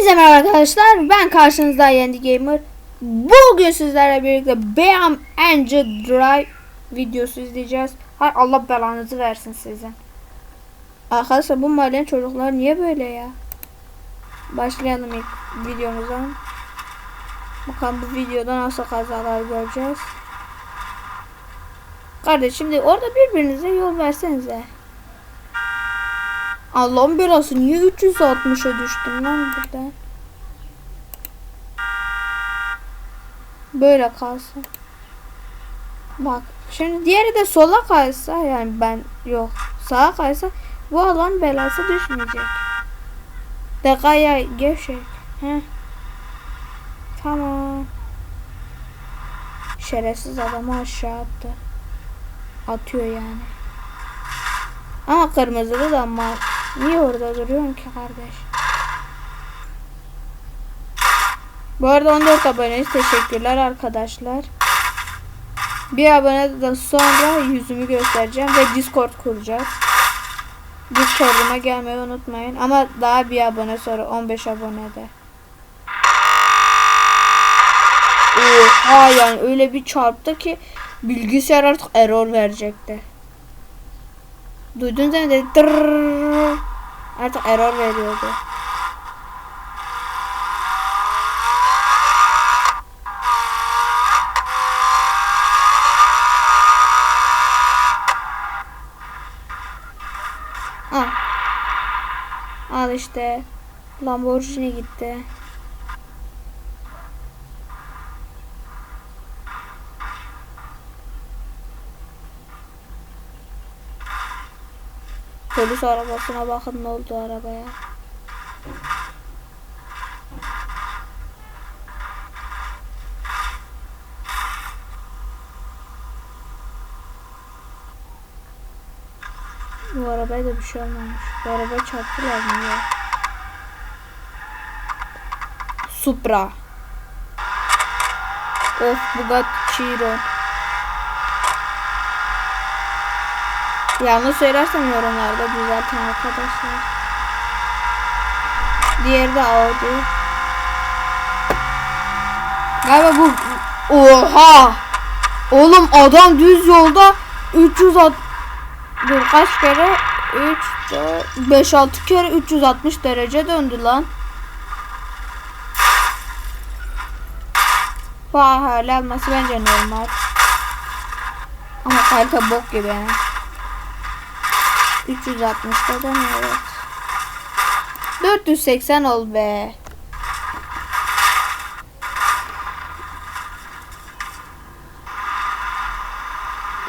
Hepinize merhaba arkadaşlar. Ben karşınızda Yendi Gamer. Bugün sizlerle birlikte Bam Angel Drive videosu izleyeceğiz. Hay Allah belanızı versin sizin. Arkadaşlar bu mahallenin çocuklar niye böyle ya? Başlayalım ilk videomuza. Bakalım bu videoda nasıl kazalar göreceğiz. Kardeş şimdi orada birbirinize yol versenize. Allah'ın belası niye 360'a düştüm lan burada? Böyle kalsın. Bak şimdi diğeri de sola kaysa yani ben yok sağa kaysa bu alan belası düşmeyecek. De kaya gevşek. Heh. Tamam. Şerefsiz adamı aşağı attı. Atıyor yani. Ama kırmızılı da var. Niye orada duruyorsun ki kardeş? Bu arada 14 aboneyiz. Teşekkürler arkadaşlar. Bir aboneden sonra yüzümü göstereceğim ve Discord kuracağız. Discord'uma gelmeyi unutmayın. Ama daha bir abone sonra 15 abonede. Oha yani öyle bir çarptı ki bilgisayar artık error verecekti. Duydunuz mu dedi tırrrr. Artık error veriyordu. Al. Al işte. Lamborghini gitti. Polis arabasına bakın ne oldu arabaya. Bu arabaya da bir şey olmamış. Bu arabaya çarptılar mı ya? Supra. Of Bugatti Chiron. Yanlış söylersem yorumlarda düzeltin arkadaşlar. Diğeri de Audi. Galiba bu Oha! Oğlum adam düz yolda 300 at Dur kaç kere 3 5 6 kere 360 derece döndü lan. Vay hala bence normal. Ama kalite bok gibi yani. 360'da da mı evet. 480 ol be.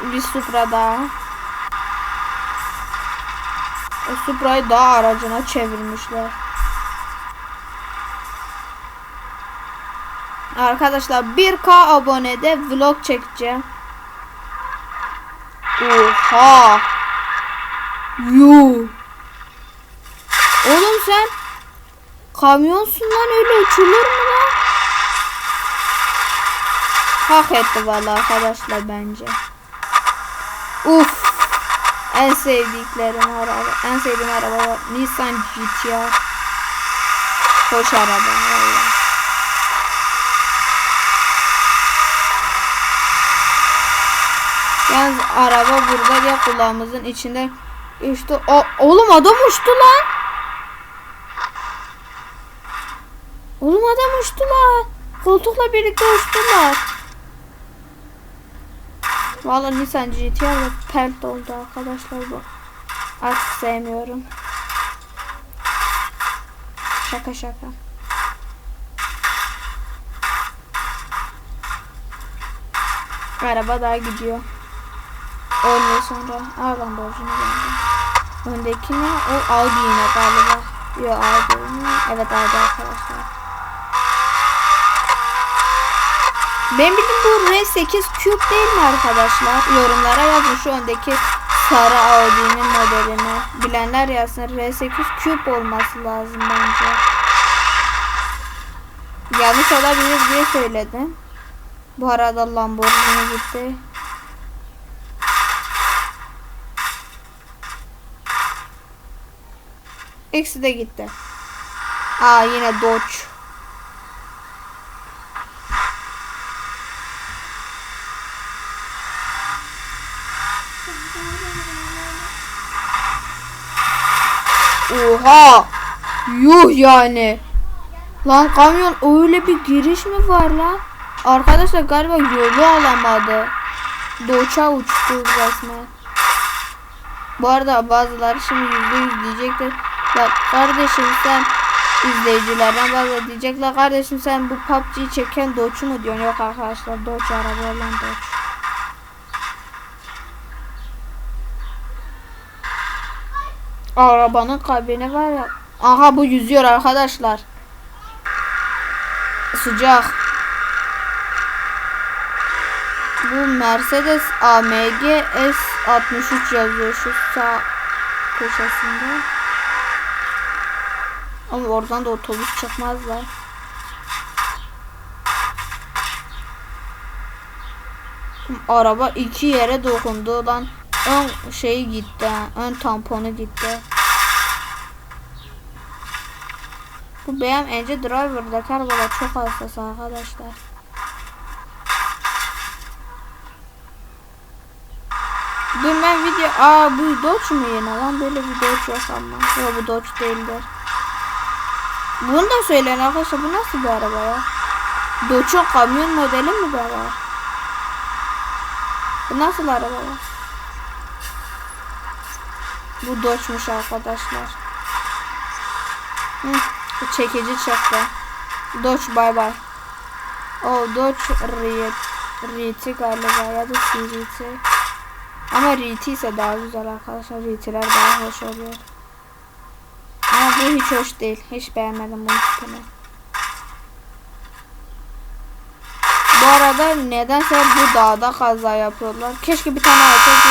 Bir Supra daha. O Supra'yı dağ aracına çevirmişler. Arkadaşlar 1K abonede vlog çekeceğim. Oha. Yoo. Oğlum sen kamyonsun lan öyle uçulur mu lan? Hak etti vallahi arkadaşlar bence. Uf. En sevdiklerim araba. En sevdiğim araba. Nissan GTR. Hoş araba vallahi. Yalnız araba burada ya kulağımızın içinde işte o oğlum adam uçtu lan. Oğlum adam uçtu lan. Koltukla birlikte uçtular. Vallahi Nissan GTR ve pelt oldu arkadaşlar bu. Artık sevmiyorum. Şaka şaka. Araba daha gidiyor. 10 yıl sonra Arban borcunu geldi. Öndeki ne? O Audi yine galiba. Yok Audi mi? Evet Audi arkadaşlar. Ben bildim bu R8 Cube değil mi arkadaşlar? Yorumlara yazın şu öndeki sarı Audi'nin modelini. Bilenler yazsın. R8 Cube olması lazım bence. Yanlış olabilir diye söyledim. Bu arada Lamborghini gitti. Eksi de gitti. Aa yine Dodge. Oha! Yuh yani. Lan kamyon öyle bir giriş mi var lan? Arkadaşlar galiba yolu alamadı. Doça uçtu resmen. Bu arada bazıları şimdi yüzde yüz diyecektir. Ya kardeşim sen izleyicilerden bazıları diyecekler. Kardeşim sen bu PUBG'yi çeken Doç'u mu diyorsun? Yok arkadaşlar Doç araba olan Doç. Arabanın kabini var ya. Aha bu yüzüyor arkadaşlar. Sıcak. Bu Mercedes AMG S63 yazıyor şu sağ köşesinde. Ama oradan da otobüs çıkmazlar. Araba iki yere dokundu lan. Ön şeyi gitti. Ön tamponu gitti. Bu BMW'ci driver'daki arabalar çok hassas arkadaşlar. Dün ben video... Aa bu Dodge mu yine lan? Böyle bir Dodge yok ama. Yok bu Dodge değildir. Bunu da söyleyin arkadaşlar. Bu nasıl bir araba ya? Dodge'un kamyon modeli mi bu? Bu nasıl araba ya? Bu Dodge'muş arkadaşlar. Hı, çekici çıktı. Dodge bay bay. O Dodge Rit. Rit'i galiba ya da Rit'i. Ama Rit'i ise daha güzel arkadaşlar. Rit'iler daha hoş oluyor. Bu hiç hoş değil. Hiç beğenmedim bu tipini. Bu arada nedense bu dağda kaza yapıyorlar. Keşke bir tane alsaydık.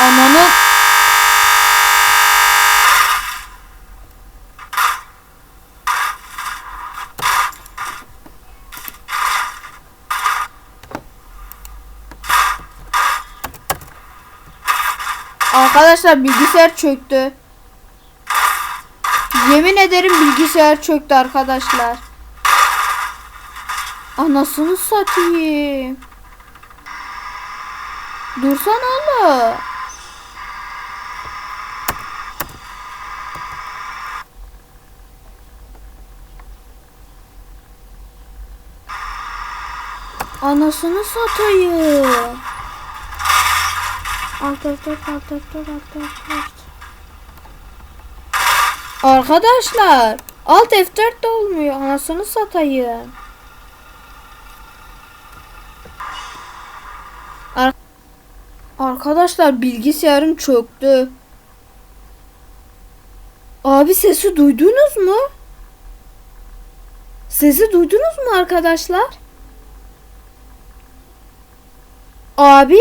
Ananı Arkadaşlar bilgisayar çöktü. Yemin ederim bilgisayar çöktü arkadaşlar. Anasını satayım. Dursana oğlum. Anasını satayım. Alt F4 alt F4 alt F4. Arkadaşlar alt F4 de olmuyor. Anasını satayım. Ar- Arkadaşlar bilgisayarım çöktü. Abi sesi duydunuz mu? Sesi duydunuz mu arkadaşlar? Abi?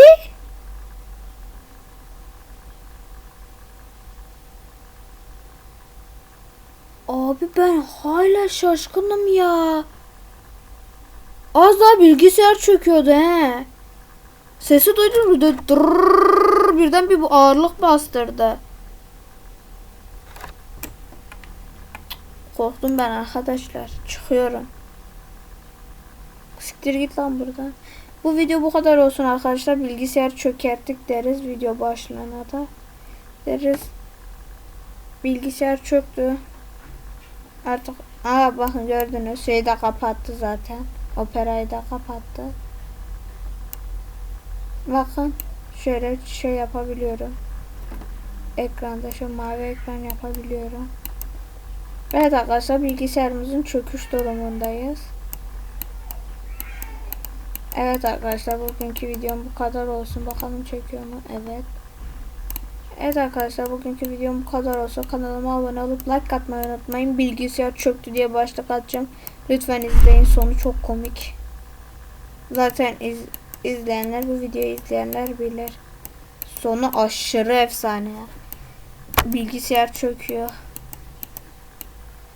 Abi ben hala şaşkınım ya. Az daha bilgisayar çöküyordu he. Sesi duydun mu? Dırrrr, birden bir bu ağırlık bastırdı. Korktum ben arkadaşlar. Çıkıyorum. Siktir git lan buradan. Bu video bu kadar olsun arkadaşlar. Bilgisayar çökerttik deriz video başlığına da. Deriz. Bilgisayar çöktü. Artık aa bakın gördünüz şeyi de kapattı zaten. Operayı da kapattı. Bakın şöyle şey yapabiliyorum. Ekranda şu mavi ekran yapabiliyorum. Evet arkadaşlar bilgisayarımızın çöküş durumundayız. Evet arkadaşlar bugünkü videom bu kadar olsun. Bakalım çekiyor mu? Evet. Evet arkadaşlar bugünkü videom bu kadar olsun. Kanalıma abone olup like atmayı unutmayın. Bilgisayar çöktü diye başlık atacağım. Lütfen izleyin. Sonu çok komik. Zaten iz, izleyenler bu videoyu izleyenler bilir. Sonu aşırı efsane. Bilgisayar çöküyor.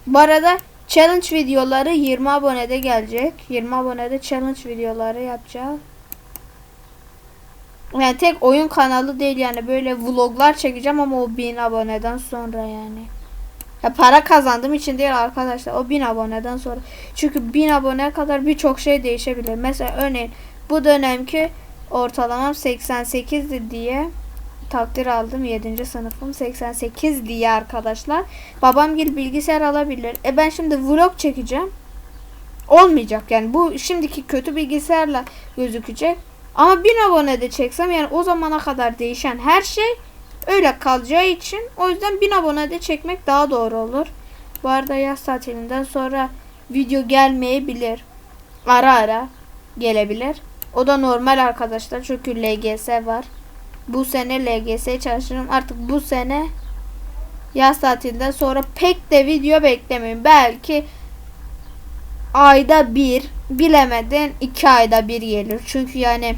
Bu arada challenge videoları 20 abonede gelecek. 20 abonede challenge videoları yapacağız. Yani tek oyun kanalı değil yani böyle vloglar çekeceğim ama o 1000 aboneden sonra yani. Ya para kazandığım için değil arkadaşlar. O 1000 aboneden sonra. Çünkü 1000 aboneye kadar birçok şey değişebilir. Mesela örneğin bu dönemki ortalamam 88'di diye takdir aldım 7. sınıfım 88 diye arkadaşlar. Babam gel bilgisayar alabilir. E ben şimdi vlog çekeceğim. Olmayacak yani bu şimdiki kötü bilgisayarla gözükecek. Ama 1000 abonede çeksem yani o zamana kadar değişen her şey öyle kalacağı için o yüzden 1000 abonede çekmek daha doğru olur. Bu arada yaz tatilinden sonra video gelmeyebilir. Ara ara gelebilir. O da normal arkadaşlar çünkü LGS var. Bu sene LGS çalışırım. Artık bu sene yaz tatilinden sonra pek de video beklemeyin. Belki ayda bir bilemedin iki ayda bir gelir. Çünkü yani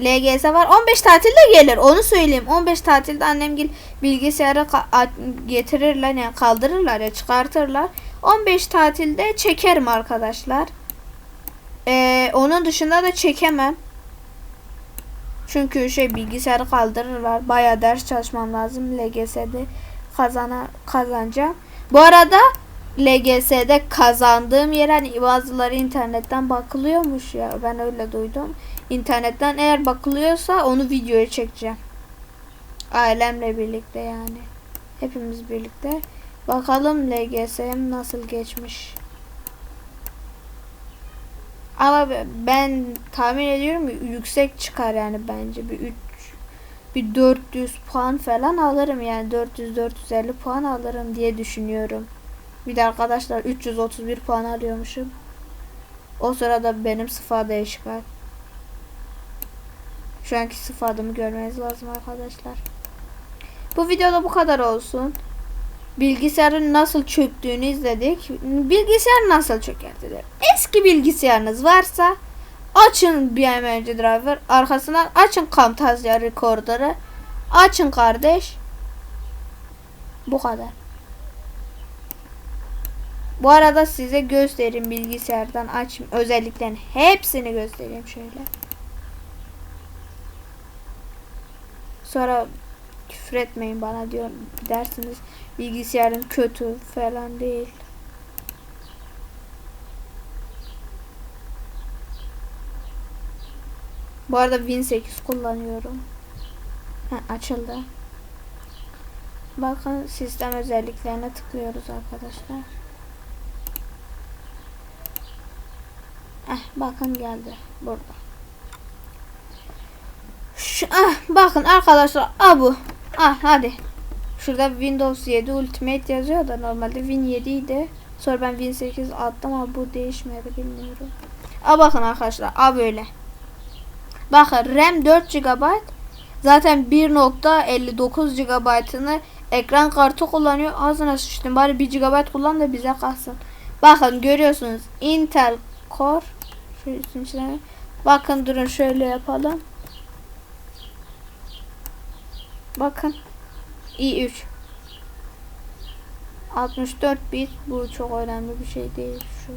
LGS var. 15 tatilde gelir. Onu söyleyeyim. 15 tatilde annem gel a- getirirler yani kaldırırlar ya çıkartırlar. 15 tatilde çekerim arkadaşlar. Ee, onun dışında da çekemem. Çünkü şey bilgisayarı kaldırırlar. Baya ders çalışmam lazım. LGS'de kazana kazanacağım. Bu arada LGS'de kazandığım yer hani bazıları internetten bakılıyormuş ya. Ben öyle duydum. İnternetten eğer bakılıyorsa onu videoya çekeceğim. Ailemle birlikte yani. Hepimiz birlikte. Bakalım LGS'm nasıl geçmiş. Ama ben tahmin ediyorum yüksek çıkar yani bence bir 3 bir 400 puan falan alırım yani 400 450 puan alırım diye düşünüyorum. Bir de arkadaşlar 331 puan alıyormuşum. O sırada benim sıfa değişik. Şu anki sıfadımı görmeniz lazım arkadaşlar. Bu videoda bu kadar olsun. Bilgisayarın nasıl çöktüğünü izledik. Bilgisayar nasıl çöker dedim. Eski bilgisayarınız varsa açın BMC Driver. Arkasından açın Camtasia Recorder'ı. Açın kardeş. Bu kadar. Bu arada size göstereyim bilgisayardan aç özelliklerini hepsini göstereyim şöyle. Sonra küfür etmeyin bana diyor dersiniz bilgisayarın kötü falan değil. Bu arada Win 8 kullanıyorum. Ha, açıldı. Bakın sistem özelliklerine tıklıyoruz arkadaşlar. Eh, bakın geldi burada. Şu, ah, bakın arkadaşlar ah bu. Ah hadi. Şurada Windows 7 Ultimate yazıyor da normalde Win 7 idi. Sonra ben Win 8 attım ama bu değişmedi bilmiyorum. A bakın arkadaşlar a böyle. Bakın RAM 4 GB. Zaten 1.59 GB'ını ekran kartı kullanıyor. Ağzına sıçtım. Bari 1 GB kullan da bize kalsın. Bakın görüyorsunuz. Intel Core. Üstün içine. Bakın durun şöyle yapalım. Bakın. i3. 64 bit. Bu çok önemli bir şey değil. Şu.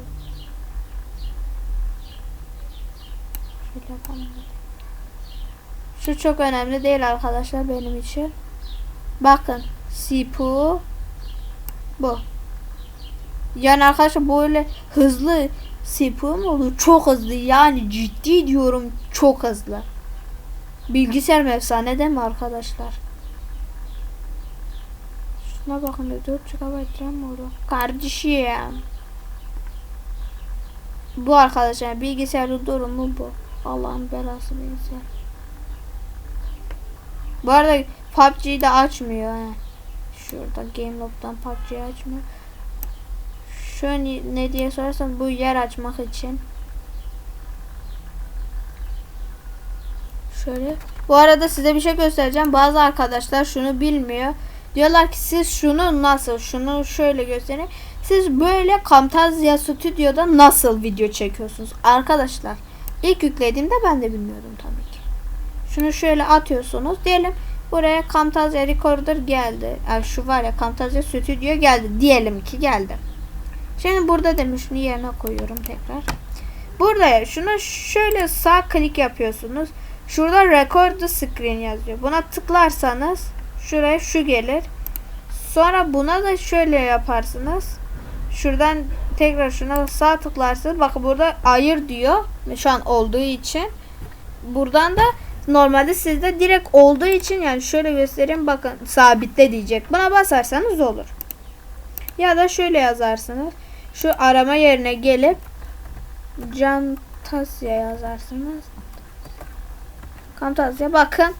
Şöyle yapalım. Şu çok önemli değil arkadaşlar benim için. Bakın. CPU. Bu. Yani arkadaşlar böyle hızlı CPU mu olur? Çok hızlı yani ciddi diyorum çok hızlı. Bilgisayar efsane değil mi arkadaşlar? Şuna bakın 4 GB RAM oldu. Kardeşim. Bu arkadaşlar bilgisayarın durumu bu. Allah'ın belası bilgisayar. Bu arada PUBG'yi de açmıyor. He. Şurada Gameloft'tan PUBG'yi açmıyor. Şu ne, ne diye sorarsan bu yer açmak için. Şöyle. Bu arada size bir şey göstereceğim. Bazı arkadaşlar şunu bilmiyor. Diyorlar ki siz şunu nasıl, şunu şöyle gösterin. Siz böyle Camtasia Studio'da nasıl video çekiyorsunuz? Arkadaşlar ilk yüklediğimde ben de bilmiyordum tabii ki. Şunu şöyle atıyorsunuz. Diyelim buraya Camtasia Recorder geldi. Yani şu var ya Camtasia Studio geldi. Diyelim ki geldi. Şimdi burada demiş şunu yerine koyuyorum tekrar. Burada şunu şöyle sağ klik yapıyorsunuz. Şurada record screen yazıyor. Buna tıklarsanız şuraya şu gelir. Sonra buna da şöyle yaparsınız. Şuradan tekrar şuna sağ tıklarsınız. Bakın burada ayır diyor. Şu an olduğu için. Buradan da normalde sizde direkt olduğu için yani şöyle göstereyim bakın sabitle diyecek. Buna basarsanız olur. Ya da şöyle yazarsınız. Şu arama yerine gelip Camtasya yazarsınız. Camtasya bakın.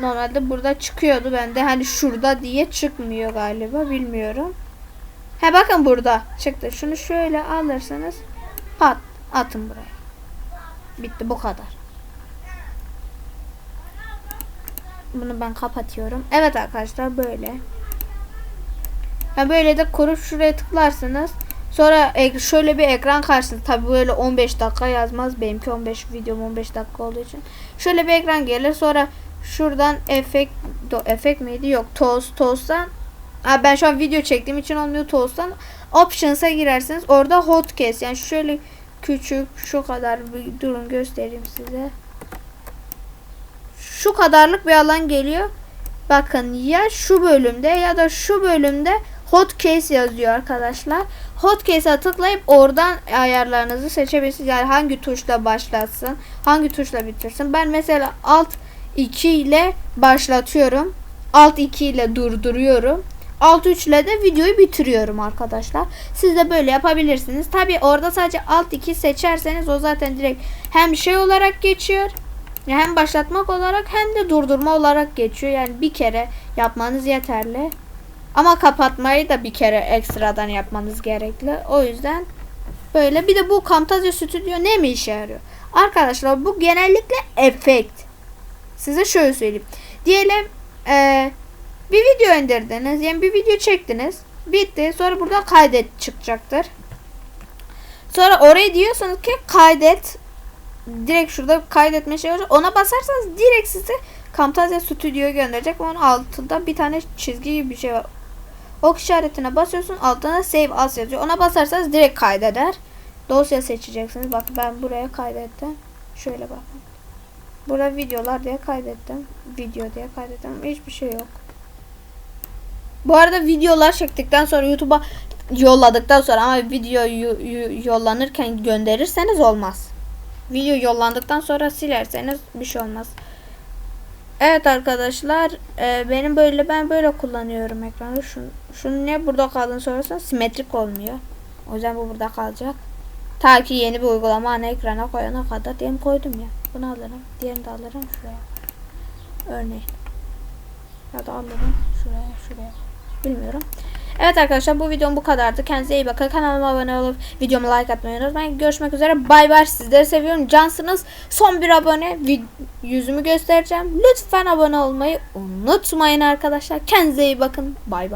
Normalde burada çıkıyordu. Ben de hani şurada diye çıkmıyor galiba. Bilmiyorum. He bakın burada çıktı. Şunu şöyle alırsanız pat atın buraya. Bitti bu kadar. Bunu ben kapatıyorum. Evet arkadaşlar böyle. Ha böyle de kurup şuraya tıklarsınız. Sonra şöyle bir ekran karşısında tabi böyle 15 dakika yazmaz. Benimki 15 videom 15 dakika olduğu için. Şöyle bir ekran gelir. Sonra şuradan efekt do, efekt miydi? Yok. Toast Toast'tan Ha, ben şu an video çektiğim için olmuyor Toast'tan. Options'a girersiniz. Orada hotkeys yani şöyle küçük şu kadar bir durun göstereyim size. Şu kadarlık bir alan geliyor. Bakın ya şu bölümde ya da şu bölümde hotkeys yazıyor arkadaşlar. Hotkeys'e tıklayıp oradan ayarlarınızı seçebilirsiniz. Yani hangi tuşla başlatsın, hangi tuşla bitirsin. Ben mesela alt 2 ile başlatıyorum. Alt 2 ile durduruyorum. Alt 3 ile de videoyu bitiriyorum arkadaşlar. Siz de böyle yapabilirsiniz. Tabi orada sadece alt 2 seçerseniz o zaten direkt hem şey olarak geçiyor. Hem başlatmak olarak hem de durdurma olarak geçiyor. Yani bir kere yapmanız yeterli. Ama kapatmayı da bir kere ekstradan yapmanız gerekli. O yüzden böyle. Bir de bu Camtasia Studio ne mi işe yarıyor? Arkadaşlar bu genellikle efekt. Size şöyle söyleyeyim. Diyelim eee bir video indirdiniz. Yani bir video çektiniz. Bitti. Sonra burada kaydet çıkacaktır. Sonra oraya diyorsanız ki kaydet. Direkt şurada kaydetme şey olacak. Ona basarsanız direkt sizi Camtasia Studio'ya gönderecek. Onun altında bir tane çizgi gibi bir şey var. Ok işaretine basıyorsun. Altına save as yazıyor. Ona basarsanız direkt kaydeder. Dosya seçeceksiniz. Bak ben buraya kaydettim. Şöyle bakın. Burada videolar diye kaydettim. Video diye kaydettim. Hiçbir şey yok. Bu arada videolar çektikten sonra YouTube'a yolladıktan sonra ama video yollanırken gönderirseniz olmaz. Video yollandıktan sonra silerseniz bir şey olmaz. Evet arkadaşlar e, benim böyle ben böyle kullanıyorum ekranı. Şunu, şunu niye burada kaldığını sorarsan simetrik olmuyor. O yüzden bu burada kalacak. Ta ki yeni bir uygulama ana ekrana koyana kadar diyelim koydum ya. Bunu alırım. Diğerini de alırım şuraya. Örneğin. Ya da alırım şuraya şuraya. Bilmiyorum. Evet arkadaşlar bu videom bu kadardı. Kendinize iyi bakın. Kanalıma abone olup videoma like atmayı unutmayın. Görüşmek üzere. Bay bay. Sizleri seviyorum. Cansınız. Son bir abone. Yüzümü göstereceğim. Lütfen abone olmayı unutmayın arkadaşlar. Kendinize iyi bakın. Bay bay.